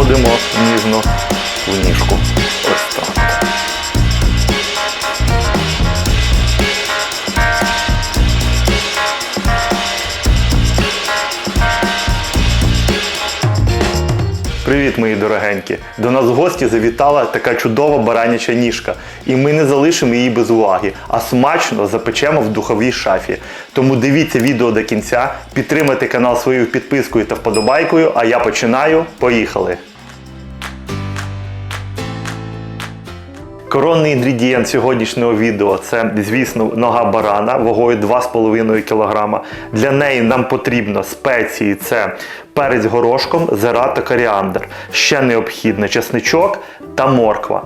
заходимо ніжно в ніжку. Ось так. Привіт, мої дорогенькі! До нас в гості завітала така чудова бараняча ніжка. І ми не залишимо її без уваги, а смачно запечемо в духовій шафі. Тому дивіться відео до кінця, підтримайте канал своєю підпискою та вподобайкою, а я починаю. Поїхали! Коронний інгредієнт сьогоднішнього відео це, звісно, нога барана вагою 2,5 кг. Для неї нам потрібно спеції: це перець горошком, зира та коріандр. Ще необхідно чесничок та морква.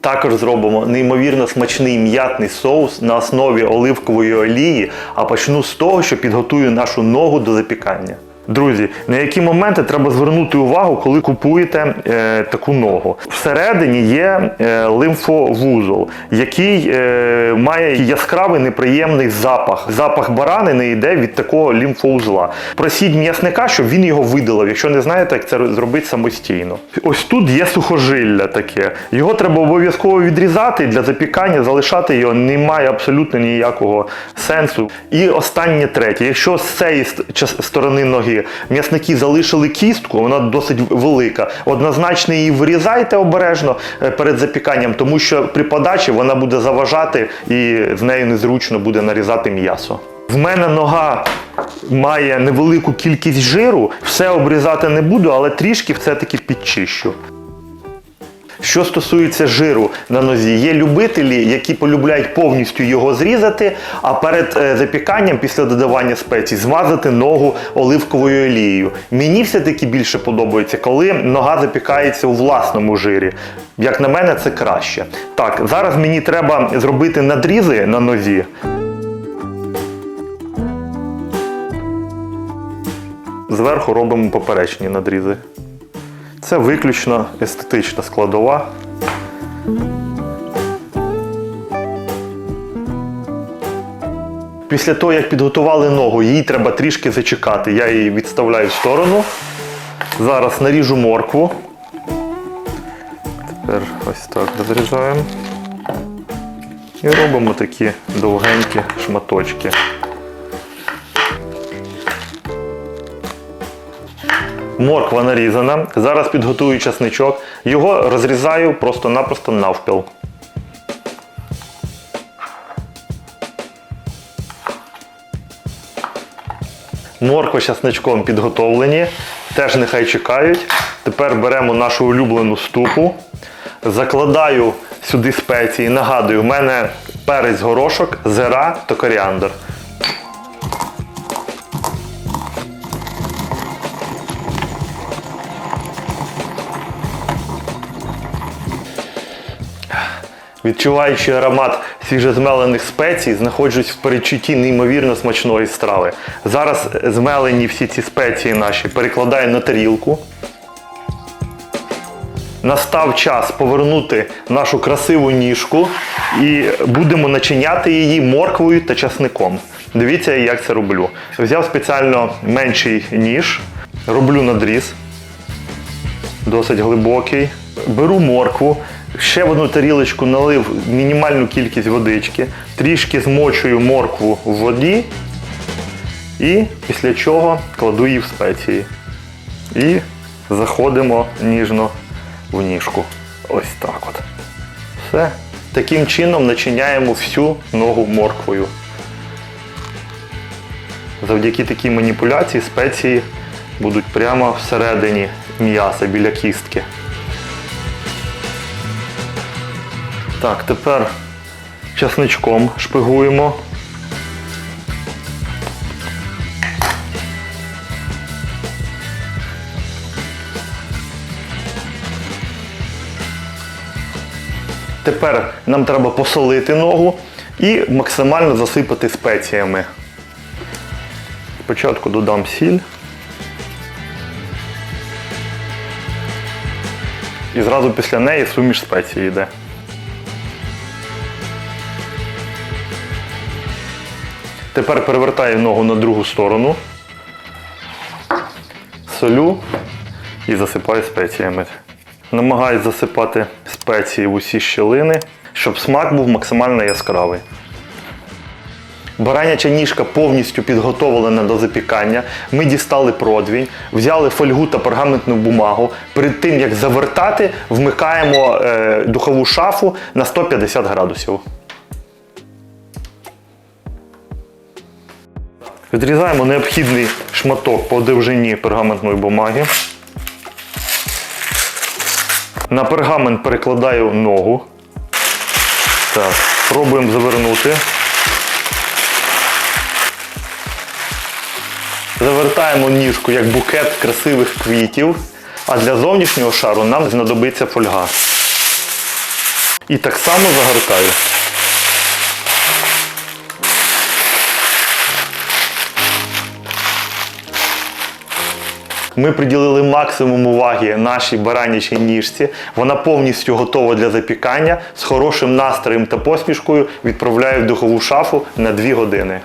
Також зробимо неймовірно смачний м'ятний соус на основі оливкової олії, а почну з того, що підготую нашу ногу до запікання. Друзі, на які моменти треба звернути увагу, коли купуєте е, таку ногу? Всередині є е, лимфовузол, який е, має яскравий неприємний запах. Запах баранини йде від такого лімфоузла. Просіть м'ясника, щоб він його видалив, якщо не знаєте, як це зробити самостійно. Ось тут є сухожилля таке. Його треба обов'язково відрізати для запікання, залишати його немає абсолютно ніякого сенсу. І останнє третє. Якщо з цієї сторони ноги м'ясники залишили кістку, вона досить велика. Однозначно її вирізайте обережно е, перед запіканням, тому що при подачі вона буде заважати і з нею незручно буде нарізати м'ясо. В мене нога має невелику кількість жиру, все обрізати не буду, але трішки все-таки підчищу. Що стосується жиру на нозі, є любителі, які полюбляють повністю його зрізати, а перед е, запіканням, після додавання спецій, змазати ногу оливковою олією. Мені все-таки більше подобається, коли нога запікається у власному жирі. Як на мене, це краще. Так, зараз мені треба зробити надрізи на нозі. Зверху робимо поперечні надрізи. Це виключно естетична складова. Після того, як підготували ногу, її треба трішки зачекати. Я її відставляю в сторону. Зараз наріжу моркву. Тепер ось так розрізаємо. І робимо такі довгенькі шматочки. Морква нарізана. Зараз підготую часничок. Його розрізаю просто-напросто навпіл. Морква часничком підготовлені. Теж нехай чекають. Тепер беремо нашу улюблену ступу. Закладаю сюди спеції. Нагадую, в мене перець горошок, зира та коріандр. Відчуваючи аромат свіжозмелених спецій, знаходжусь в передчутті неймовірно смачної страви. Зараз змелені всі ці спеції наші перекладаю на тарілку. Настав час повернути нашу красиву ніжку і будемо начиняти її морквою та часником. Дивіться, як це роблю. Взяв спеціально менший ніж, роблю надріз досить глибокий. Беру моркву, ще в одну тарілочку налив мінімальну кількість водички, трішки змочую моркву в воді і після чого кладу її в спеції. І заходимо ніжно в ніжку. Ось так от. Все. Таким чином начиняємо всю ногу морквою. Завдяки такій маніпуляції спеції будуть прямо всередині м'яса біля кістки. Так, тепер часничком шпигуємо. Тепер нам треба посолити ногу і максимально засипати спеціями. Спочатку додам сіль. І зразу після неї суміш спецій йде. Тепер перевертаю ногу на другу сторону. Солю і засипаю спеціями. Намагаюсь засипати спеції в усі щілини, щоб смак був максимально яскравий. Бараняча ніжка повністю підготовлена до запікання. Ми дістали продвінь, взяли фольгу та пергаментну бумагу. Перед тим як завертати, вмикаємо е, духову шафу на 150 градусів. Відрізаємо необхідний шматок по довжині пергаментної бумаги. На пергамент перекладаю ногу. Так, пробуємо завернути. Завертаємо ніжку як букет красивих квітів, а для зовнішнього шару нам знадобиться фольга. І так само загортаю. Ми приділили максимум уваги нашій баранячій ніжці. Вона повністю готова для запікання. З хорошим настроєм та посмішкою відправляю в духову шафу на 2 години.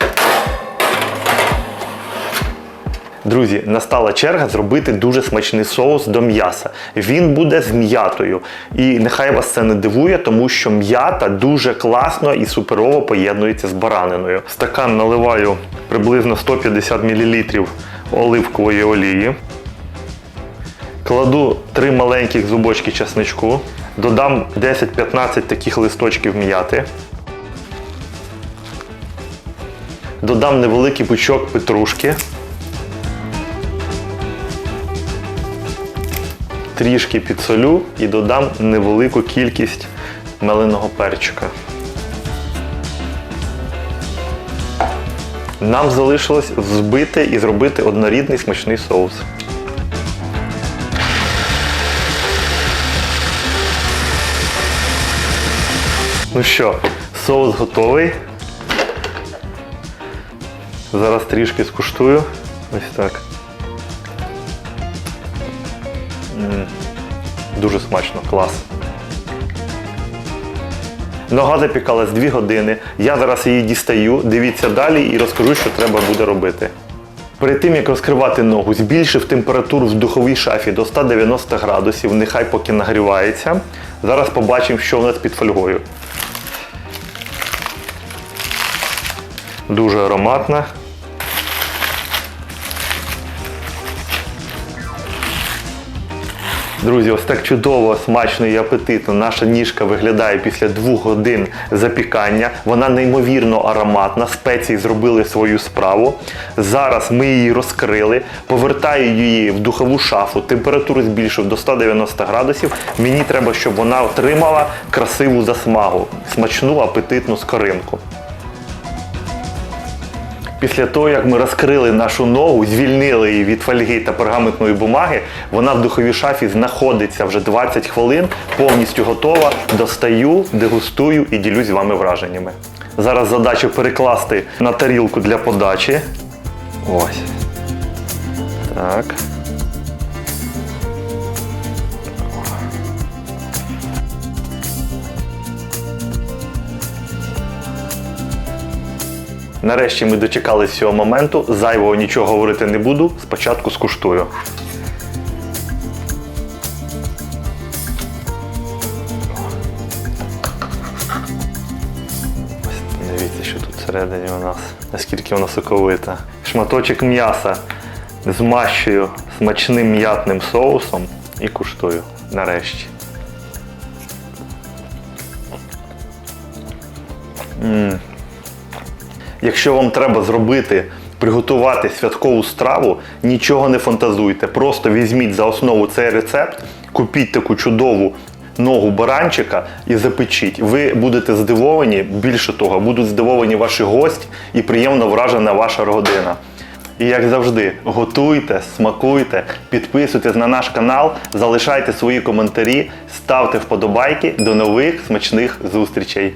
Друзі, настала черга зробити дуже смачний соус до м'яса. Він буде з м'ятою. І нехай вас це не дивує, тому що м'ята дуже класно і суперово поєднується з бараниною. Стакан наливаю приблизно 150 мл оливкової олії. Кладу 3 маленьких зубочки чесничку, додам 10-15 таких листочків м'яти. Додам невеликий пучок петрушки. Трішки підсолю і додам невелику кількість меленого перчика. Нам залишилось взбити і зробити однорідний смачний соус. Ну що, соус готовий. Зараз трішки скуштую. Ось так. Дуже смачно, клас. Нога запікалась 2 години. Я зараз її дістаю. Дивіться далі і розкажу, що треба буде робити. Перед тим як розкривати ногу, збільшив температуру в духовій шафі до 190 градусів, нехай поки нагрівається. Зараз побачимо, що у нас під фольгою. Дуже ароматна. Друзі, ось так чудово, смачно і апетитно наша ніжка виглядає після двох годин запікання. Вона неймовірно ароматна, спеції зробили свою справу. Зараз ми її розкрили, повертаю її в духову шафу, температуру збільшив до 190 градусів. Мені треба, щоб вона отримала красиву засмагу, смачну апетитну скоринку. Після того, як ми розкрили нашу ногу, звільнили її від фольги та пергаментної бумаги, вона в духовій шафі знаходиться вже 20 хвилин, повністю готова. Достаю, дегустую і ділюсь з вами враженнями. Зараз задача перекласти на тарілку для подачі. Ось. Так. Нарешті ми дочекалися цього моменту. Зайвого нічого говорити не буду. Спочатку скуштую. Дивіться, що тут всередині у нас. Наскільки вона соковита. Шматочок м'яса змащую смачним м'ятним соусом і куштую нарешті. Якщо вам треба зробити, приготувати святкову страву, нічого не фантазуйте. Просто візьміть за основу цей рецепт, купіть таку чудову ногу баранчика і запечіть. Ви будете здивовані, більше того, будуть здивовані ваші гості і приємно вражена ваша родина. І як завжди, готуйте, смакуйте, підписуйтесь на наш канал, залишайте свої коментарі, ставте вподобайки. До нових смачних зустрічей!